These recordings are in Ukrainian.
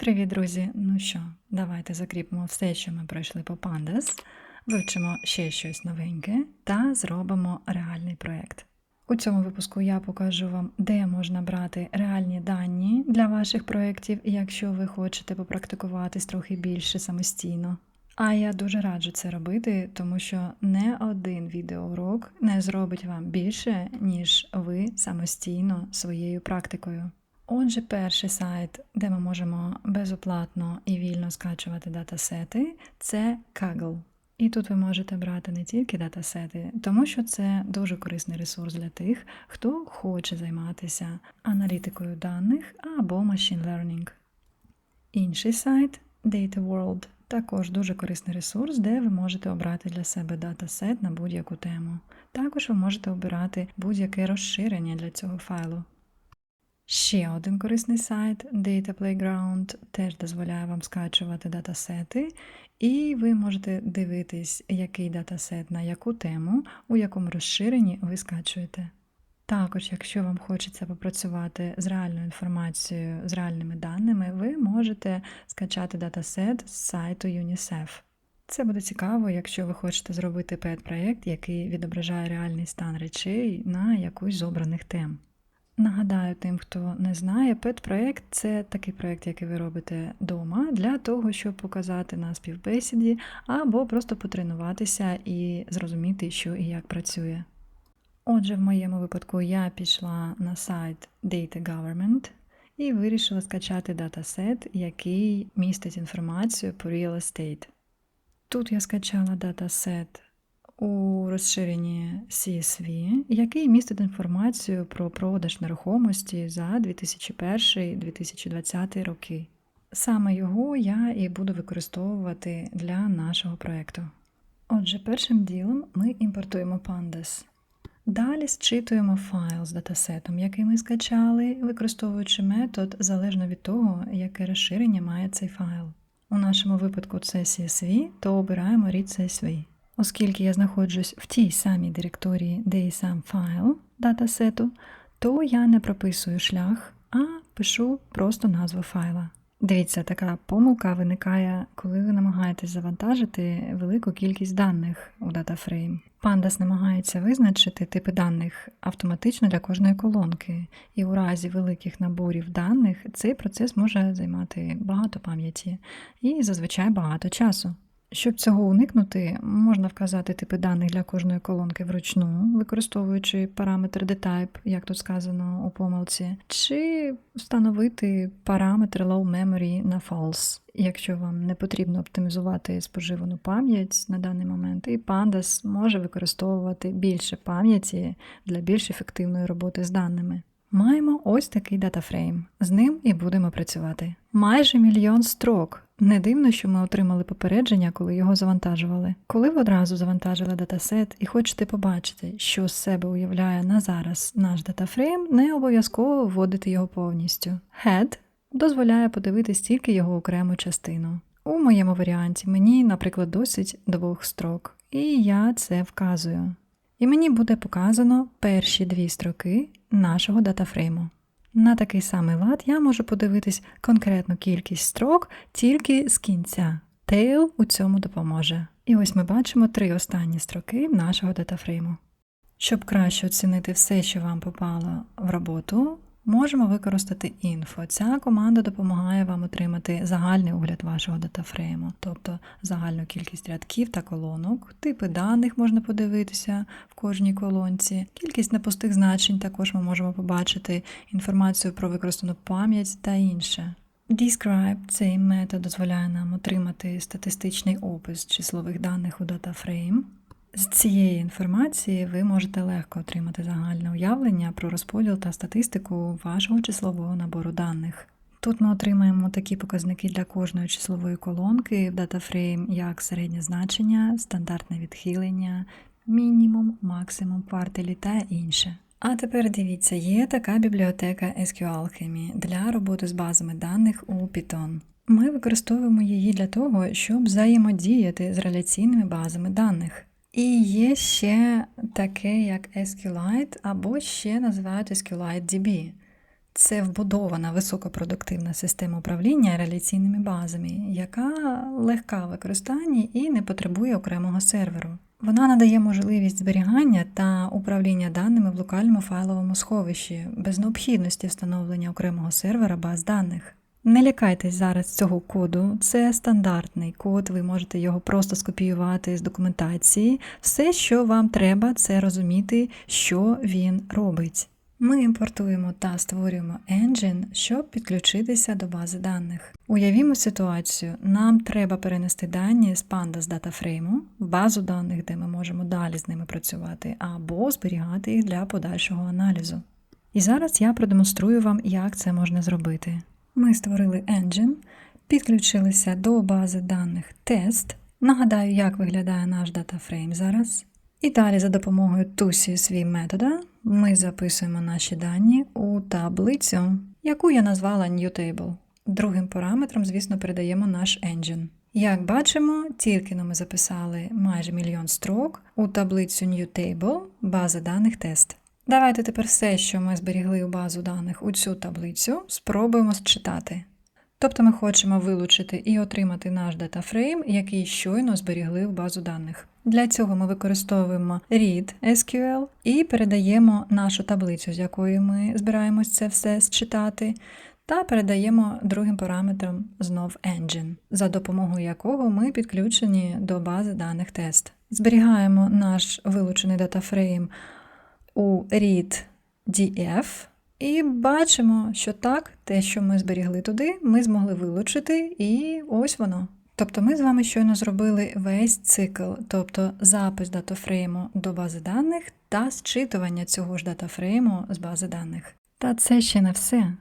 Привіт, друзі! Ну що, давайте закріпимо все, що ми пройшли по Pandas, вивчимо ще щось новеньке та зробимо реальний проєкт. У цьому випуску я покажу вам, де можна брати реальні дані для ваших проєктів, якщо ви хочете попрактикуватись трохи більше самостійно. А я дуже раджу це робити, тому що не один відеоурок не зробить вам більше, ніж ви самостійно своєю практикою. Отже, перший сайт, де ми можемо безоплатно і вільно скачувати датасети, це Kaggle. І тут ви можете брати не тільки датасети, тому що це дуже корисний ресурс для тих, хто хоче займатися аналітикою даних або machine learning. Інший сайт Data World також дуже корисний ресурс, де ви можете обрати для себе датасет на будь-яку тему. Також ви можете обирати будь-яке розширення для цього файлу. Ще один корисний сайт Data Playground теж дозволяє вам скачувати датасети, і ви можете дивитись, який датасет на яку тему, у якому розширенні ви скачуєте. Також, якщо вам хочеться попрацювати з реальною інформацією, з реальними даними, ви можете скачати датасет з сайту UNICEF. Це буде цікаво, якщо ви хочете зробити пет-проєкт, який відображає реальний стан речей на якусь з обраних тем. Нагадаю тим, хто не знає, пет-проєкт це такий проєкт, який ви робите вдома, для того, щоб показати на співбесіді, або просто потренуватися і зрозуміти, що і як працює. Отже, в моєму випадку я пішла на сайт Data Government і вирішила скачати датасет, який містить інформацію по Real Estate. Тут я скачала датасет у розширенні CSV, який містить інформацію про продаж нерухомості за 2001-2020 роки. Саме його я і буду використовувати для нашого проєкту. Отже, першим ділом ми імпортуємо Pandas. Далі зчитуємо файл з датасетом, який ми скачали, використовуючи метод залежно від того, яке розширення має цей файл. У нашому випадку це CSV, то обираємо Read CSV. Оскільки я знаходжусь в тій самій директорії, де і сам файл датасету, то я не прописую шлях, а пишу просто назву файла. Дивіться, така помилка виникає, коли ви намагаєтесь завантажити велику кількість даних у DataFrame. Pandas намагається визначити типи даних автоматично для кожної колонки, і у разі великих наборів даних цей процес може займати багато пам'яті і зазвичай багато часу. Щоб цього уникнути, можна вказати типи даних для кожної колонки вручну, використовуючи параметр dtype, як тут сказано у помилці, чи встановити параметр low memory на false, якщо вам не потрібно оптимізувати споживану пам'ять на даний момент, і Pandas може використовувати більше пам'яті для більш ефективної роботи з даними. Маємо ось такий датафрейм. З ним і будемо працювати. Майже мільйон строк. Не дивно, що ми отримали попередження, коли його завантажували. Коли ви одразу завантажили датасет і хочете побачити, що з себе уявляє на зараз наш датафрейм, не обов'язково вводити його повністю. Head дозволяє подивитись тільки його окрему частину. У моєму варіанті мені, наприклад, досить двох строк, і я це вказую. І мені буде показано перші дві строки нашого датафрейму. На такий самий лад я можу подивитись конкретну кількість строк тільки з кінця. Tail у цьому допоможе. І ось ми бачимо три останні строки нашого датафрейму. Щоб краще оцінити все, що вам попало в роботу, можемо використати інфо. Ця команда допомагає вам отримати загальний огляд вашого датафрейму, тобто загальну кількість рядків та колонок, типи даних можна подивитися в кожній колонці, кількість непустих значень також ми можемо побачити, інформацію про використану пам'ять та інше. Describe цей метод дозволяє нам отримати статистичний опис числових даних у DataFrame. З цієї інформації ви можете легко отримати загальне уявлення про розподіл та статистику вашого числового набору даних. Тут ми отримаємо такі показники для кожної числової колонки в DataFrame, як середнє значення, стандартне відхилення, мінімум, максимум, квартилі та інше. А тепер дивіться, є така бібліотека SQLchemy для роботи з базами даних у Python. Ми використовуємо її для того, щоб взаємодіяти з реляційними базами даних. І є ще таке, як SQLite, або ще називають SQLite DB. Це вбудована високопродуктивна система управління реляційними базами, яка легка в використанні і не потребує окремого серверу. Вона надає можливість зберігання та управління даними в локальному файловому сховищі без необхідності встановлення окремого сервера баз даних. Не лякайтесь зараз цього коду, це стандартний код, ви можете його просто скопіювати з документації. Все, що вам треба, це розуміти, що він робить. Ми імпортуємо та створюємо engine, щоб підключитися до бази даних. Уявімо ситуацію, нам треба перенести дані з Pandas DataFrame в базу даних, де ми можемо далі з ними працювати, або зберігати їх для подальшого аналізу. І зараз я продемонструю вам, як це можна зробити. Ми створили engine, підключилися до бази даних тест. Нагадаю, як виглядає наш DataFrame зараз. І далі за допомогою ToSysV метода ми записуємо наші дані у таблицю, яку я назвала NewTable. Другим параметром, звісно, передаємо наш engine. Як бачимо, тільки ми записали майже мільйон строк у таблицю NewTable бази даних тест. Давайте тепер все, що ми зберігли у базу даних у цю таблицю, спробуємо зчитати. Тобто ми хочемо вилучити і отримати наш датафрейм, який щойно зберігли в базу даних. Для цього ми використовуємо read SQL і передаємо нашу таблицю, з якої ми збираємось це все зчитати, та передаємо другим параметром знов engine, за допомогою якого ми підключені до бази даних тест. Зберігаємо наш вилучений датафрейм у read.df і бачимо, що так, те, що ми зберігли туди, ми змогли вилучити, і ось воно. Тобто ми з вами щойно зробили весь цикл, тобто запис датафрейму до бази даних та зчитування цього ж датафрейму з бази даних. Та це ще не все.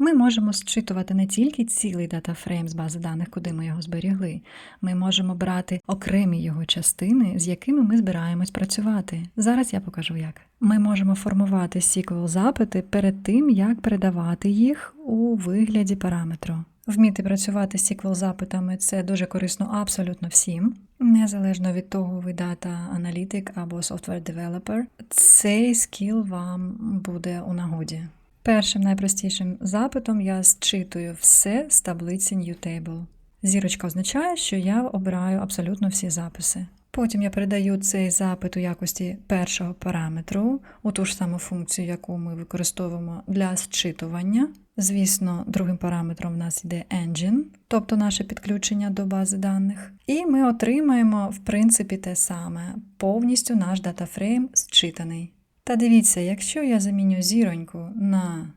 Ми можемо зчитувати не тільки цілий датафрейм з бази даних, куди ми його зберігли. Ми можемо брати окремі його частини, з якими ми збираємось працювати. Зараз я покажу як. Ми можемо формувати SQL запити перед тим, як передавати їх у вигляді параметру. Вміти працювати з SQL запитами це дуже корисно абсолютно всім, незалежно від того, ви дата аналітик або software developer. Цей скіл вам буде у нагоді. Першим найпростішим запитом я зчитую все з таблиці NewTable. Зірочка означає, що я обираю абсолютно всі записи. Потім я передаю цей запит у якості першого параметру у ту ж саму функцію, яку ми використовуємо для зчитування. Звісно, другим параметром в нас йде engine, тобто наше підключення до бази даних. І ми отримаємо, в принципі, те саме, повністю наш датафрейм зчитаний. Та дивіться, якщо я заміню зіроньку на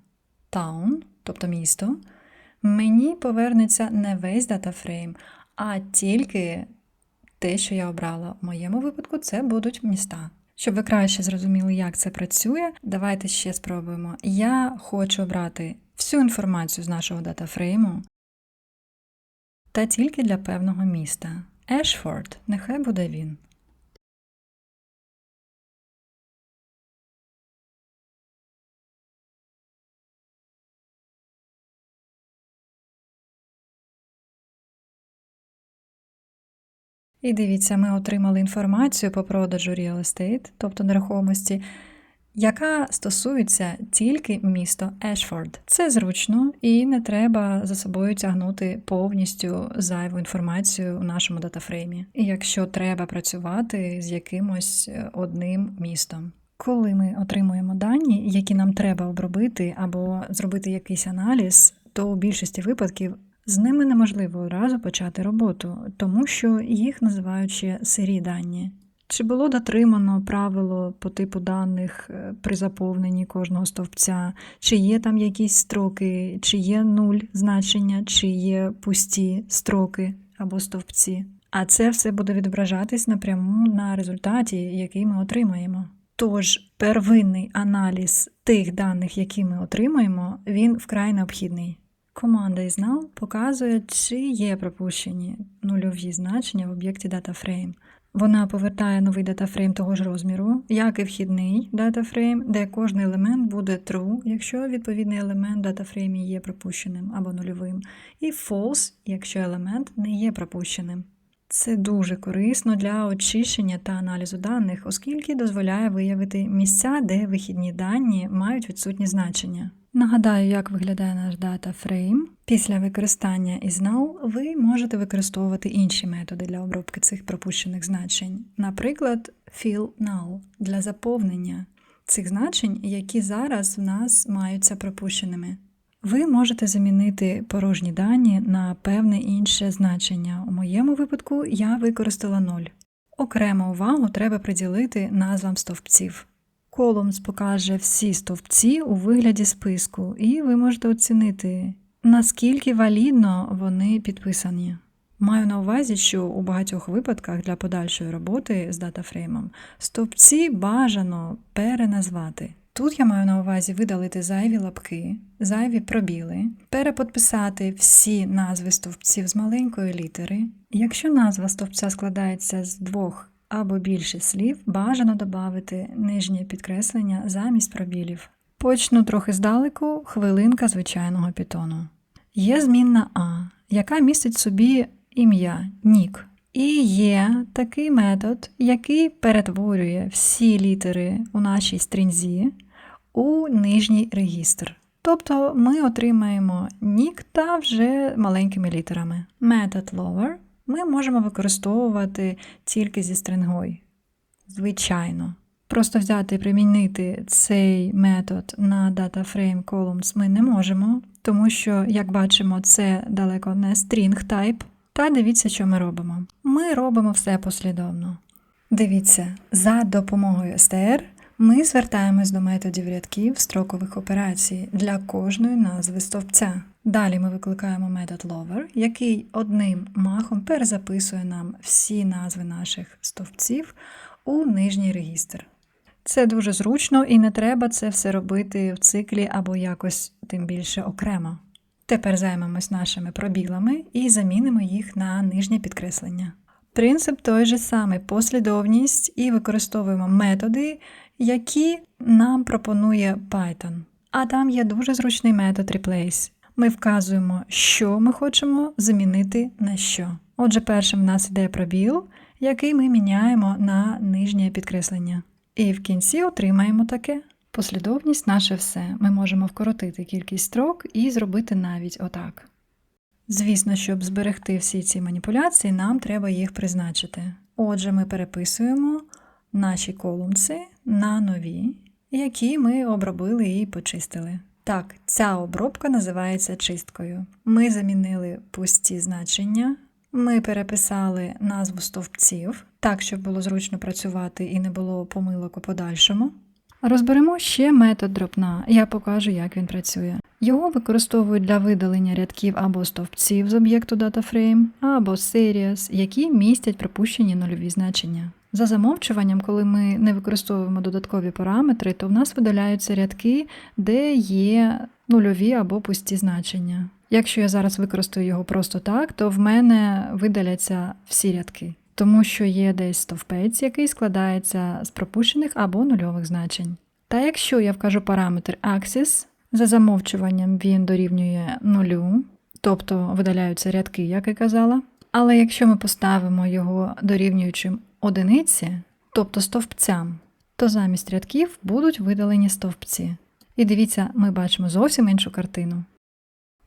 town, тобто місто, мені повернеться не весь датафрейм, а тільки те, що я обрала. В моєму випадку це будуть міста. Щоб ви краще зрозуміли, як це працює, давайте ще спробуємо. Я хочу обрати всю інформацію з нашого датафрейму та тільки для певного міста. Ешфорд, нехай буде він. І дивіться, ми отримали інформацію по продажу real estate, тобто нерухомості, яка стосується тільки міста Ешфорд. Це зручно і не треба за собою тягнути повністю зайву інформацію у нашому датафреймі, якщо треба працювати з якимось е, одним містом. Коли ми отримуємо дані, які нам треба обробити або зробити якийсь аналіз, то у більшості випадків з ними неможливо одразу почати роботу, тому що їх називають ще сирі дані. Чи було дотримано правило по типу даних е, при заповненні кожного стовпця, чи є там якісь строки, чи є нуль значення, чи є пусті строки або стовпці. А це все буде відображатись напряму на результаті, який ми отримаємо. Тож первинний аналіз тих даних, які ми отримаємо, він вкрай необхідний. Команда isNull показує, чи є пропущені нульові значення в об'єкті DataFrame. Вона повертає новий датафрейм того ж розміру, як і вхідний датафрейм, де кожний елемент буде true, якщо відповідний елемент датафреймі є пропущеним або нульовим, і false, якщо елемент не є пропущеним. Це дуже корисно для очищення та аналізу даних, оскільки дозволяє виявити місця, де вихідні дані мають відсутні значення. Нагадаю, як виглядає наш дата фрейм. Після використання із null ви можете використовувати інші методи для обробки цих пропущених значень, наприклад, fill null для заповнення цих значень, які зараз в нас маються пропущеними. Ви можете замінити порожні дані на певне інше значення. У моєму випадку я використала 0. Окрему увагу треба приділити назвам стовпців. Columns покаже всі стовпці у вигляді списку, і ви можете оцінити, наскільки валідно вони підписані. Маю на увазі, що у багатьох випадках для подальшої роботи з датафреймом стовпці бажано переназвати. Тут я маю на увазі видалити зайві лапки, зайві пробіли, переподписати всі назви стовпців з маленької літери. Якщо назва стовпця складається з двох або більше слів, бажано додати нижнє підкреслення замість пробілів. Почну трохи здалеку, хвилинка звичайного пітону. Є змінна А, яка містить в собі ім'я нік. І є такий метод, який перетворює всі літери у нашій стрінзі у нижній регістр. Тобто ми отримаємо нік та вже маленькими літерами. Метод lower ми можемо використовувати тільки зі стрингою. Звичайно. Просто взяти і примінити цей метод на DataFrame Columns ми не можемо, тому що, як бачимо, це далеко не string type. Та дивіться, що ми робимо. Ми робимо все послідовно. Дивіться, за допомогою STR ми звертаємось до методів рядків строкових операцій для кожної назви стовпця. Далі ми викликаємо метод lover, який одним махом перезаписує нам всі назви наших стовпців у нижній регістр. Це дуже зручно і не треба це все робити в циклі або якось тим більше окремо. Тепер займемось нашими пробілами і замінимо їх на нижнє підкреслення. Принцип той же самий послідовність і використовуємо методи, які нам пропонує Python. А там є дуже зручний метод replace. Ми вказуємо, що ми хочемо замінити на що. Отже, першим в нас йде пробіл, який ми міняємо на нижнє підкреслення. І в кінці отримаємо таке. Послідовність наше все. Ми можемо вкоротити кількість строк і зробити навіть отак. Звісно, щоб зберегти всі ці маніпуляції, нам треба їх призначити. Отже, ми переписуємо наші колумси на нові, які ми обробили і почистили. Так, ця обробка називається чисткою. Ми замінили пусті значення, ми переписали назву стовпців, так, щоб було зручно працювати і не було помилок у подальшому. Розберемо ще метод дропна, я покажу, як він працює. Його використовують для видалення рядків або стовпців з об'єкту DataFrame, або series, які містять пропущені нульові значення. За замовчуванням, коли ми не використовуємо додаткові параметри, то в нас видаляються рядки, де є нульові або пусті значення. Якщо я зараз використаю його просто так, то в мене видаляться всі рядки, тому що є десь стовпець, який складається з пропущених або нульових значень. Та якщо я вкажу параметр axis, за замовчуванням він дорівнює нулю, тобто видаляються рядки, як і казала. Але якщо ми поставимо його дорівнюючим одиниці, тобто стовпцям, то замість рядків будуть видалені стовпці. І дивіться, ми бачимо зовсім іншу картину.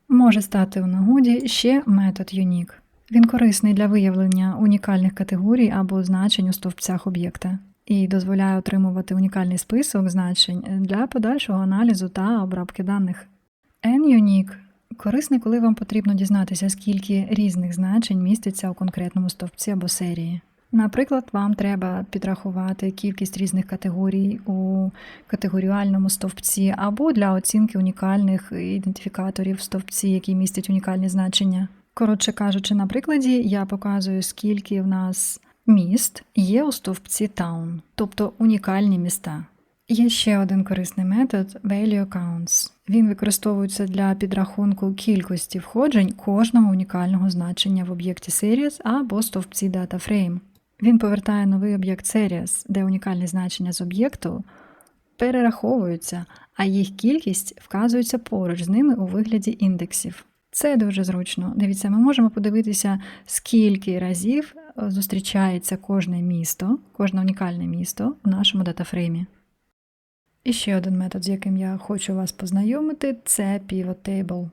Може стати у нагоді ще метод Unique. Він корисний для виявлення унікальних категорій або значень у стовпцях об'єкта і дозволяє отримувати унікальний список значень для подальшого аналізу та обробки даних. NUnique корисний, коли вам потрібно дізнатися, скільки різних значень міститься у конкретному стовпці або серії. Наприклад, вам треба підрахувати кількість різних категорій у категоріальному стовпці, або для оцінки унікальних ідентифікаторів в стовпці, які містять унікальні значення. Коротше кажучи, на прикладі я показую, скільки в нас міст є у стовпці Town, тобто унікальні міста. Є ще один корисний метод Value Counts. Він використовується для підрахунку кількості входжень кожного унікального значення в об'єкті Series або стовпці DataFrame. Він повертає новий об'єкт Series, де унікальні значення з об'єкту перераховуються, а їх кількість вказується поруч з ними у вигляді індексів. Це дуже зручно. Дивіться, ми можемо подивитися, скільки разів е, зустрічається кожне місто, кожне унікальне місто в нашому датафреймі. І ще один метод, з яким я хочу вас познайомити, це Pivot Table.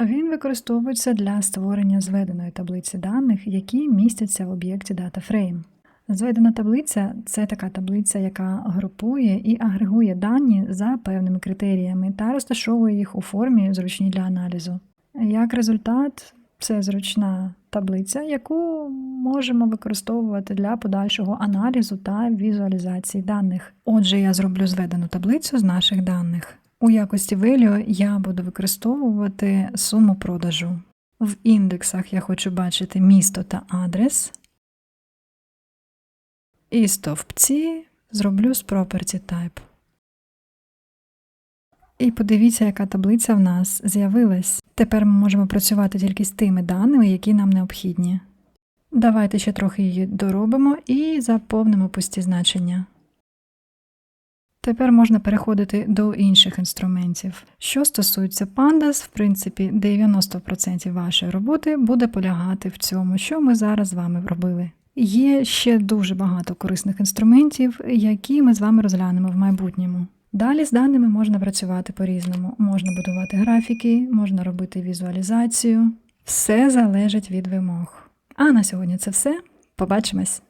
Він використовується для створення зведеної таблиці даних, які містяться в об'єкті DataFrame. Зведена таблиця це така таблиця, яка групує і агрегує дані за певними критеріями та розташовує їх у формі, зручній для аналізу. Як результат, це зручна таблиця, яку можемо використовувати для подальшого аналізу та візуалізації даних. Отже, я зроблю зведену таблицю з наших даних. У якості value я буду використовувати суму продажу. В індексах я хочу бачити місто та адрес. І стовпці зроблю з property type. І подивіться, яка таблиця в нас з'явилась. Тепер ми можемо працювати тільки з тими даними, які нам необхідні. Давайте ще трохи її доробимо і заповнимо пусті значення. Тепер можна переходити до інших інструментів. Що стосується Pandas, в принципі, 90% вашої роботи буде полягати в цьому, що ми зараз з вами робили. Є ще дуже багато корисних інструментів, які ми з вами розглянемо в майбутньому. Далі з даними можна працювати по-різному. Можна будувати графіки, можна робити візуалізацію. Все залежить від вимог. А на сьогодні це все. Побачимось!